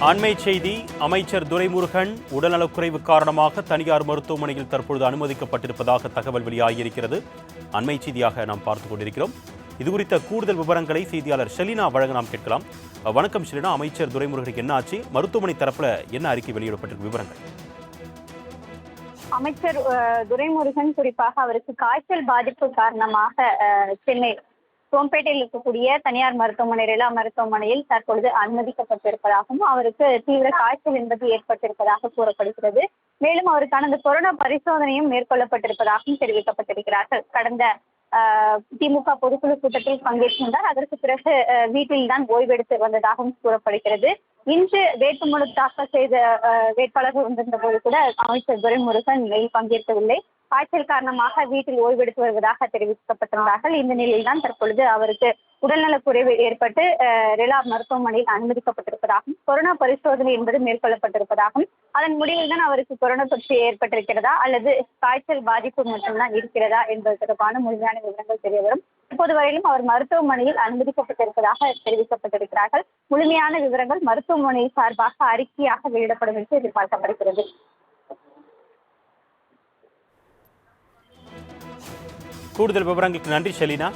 அண்மை செய்தி அமைச்சர் துரைமுருகன் உடல்நலக்குறைவு காரணமாக தனியார் மருத்துவமனையில் தற்பொழுது அனுமதிக்கப்பட்டிருப்பதாக தகவல் வெளியாகியிருக்கிறது. அண்மை செய்தியாக நாம் பார்த்துக் கொண்டிருக்கிறோம். இது குறித்த கூடுதல் விவரங்களை செய்தியாளர் ஷெலினா வழங்க நாம் கேட்கலாம். வணக்கம் ஷெலினா. அமைச்சர் துரைமுருகனுக்கு என்ன ஆச்சு? மருத்துவமனை தரப்புல என்ன அறிக்கை வெளியிடப்பட்டிருக்கு? விவரங்கள். அமைச்சர் துரைமுருகன் குறிப்பாக அவருக்கு காய்ச்சல் பாதிப்பு காரணமாக சென்னை சோம்பேட்டையில் இருக்கக்கூடிய தனியார் மருத்துவமனை ரெலா மருத்துவமனையில் தற்பொழுது அனுமதிக்கப்பட்டிருப்பதாகவும் அவருக்கு தீவிர காய்ச்சல் என்பது ஏற்பட்டிருப்பதாக கூறப்படுகிறது. மேலும் அவருக்கான அந்த கொரோனா பரிசோதனையும் மேற்கொள்ளப்பட்டிருப்பதாகவும் தெரிவிக்கப்பட்டிருக்கிறார்கள். கடந்த திமுக பொதுக்குழு கூட்டத்தில் பங்கேற்றிருந்தார் அதற்கு பிறகு வீட்டில் தான் ஓய்வெடுத்து வந்ததாகவும் கூறப்படுகிறது. இன்று வேட்புமனு தாக்கல் செய்த அஹ், வேட்பாளர்கள் வந்திருந்த போது கூட அமைச்சர் துரைமுருகன் பங்கேற்கவில்லை. காய்ச்சல் காரணமாக வீட்டில் ஓய்வெடுத்து வருவதாக தெரிவிக்கப்பட்டிருந்தார்கள். இந்த நிலையில் தான் தற்பொழுது அவருக்கு உடல்நலக் குறைவு ஏற்பட்டு ரெலா மருத்துவமனையில் அனுமதிக்கப்பட்டிருப்பதாகவும் கொரோனா பரிசோதனை என்பது மேற்கொள்ளப்பட்டிருப்பதாகவும் அதன் முடிவில் தான் அவருக்கு கொரோனா தொற்று ஏற்பட்டிருக்கிறதா அல்லது காய்ச்சல் பாதிப்பு மட்டும்தான் இருக்கிறதா என்பது தொடர்பான முழுமையான விவரங்கள் தெரிய வரும். இப்போது வரையிலும் அவர் மருத்துவமனையில் அனுமதிக்கப்பட்டிருப்பதாக தெரிவிக்கப்பட்டிருக்கிறார்கள். முழுமையான விவரங்கள் மருத்துவமனை சார்பாக அறிக்கையாக வெளியிடப்படும் என்று எதிர்பார்க்கப்படுகிறது. கூடுதல் விவரங்களுக்கு நன்றி ஷெலினா.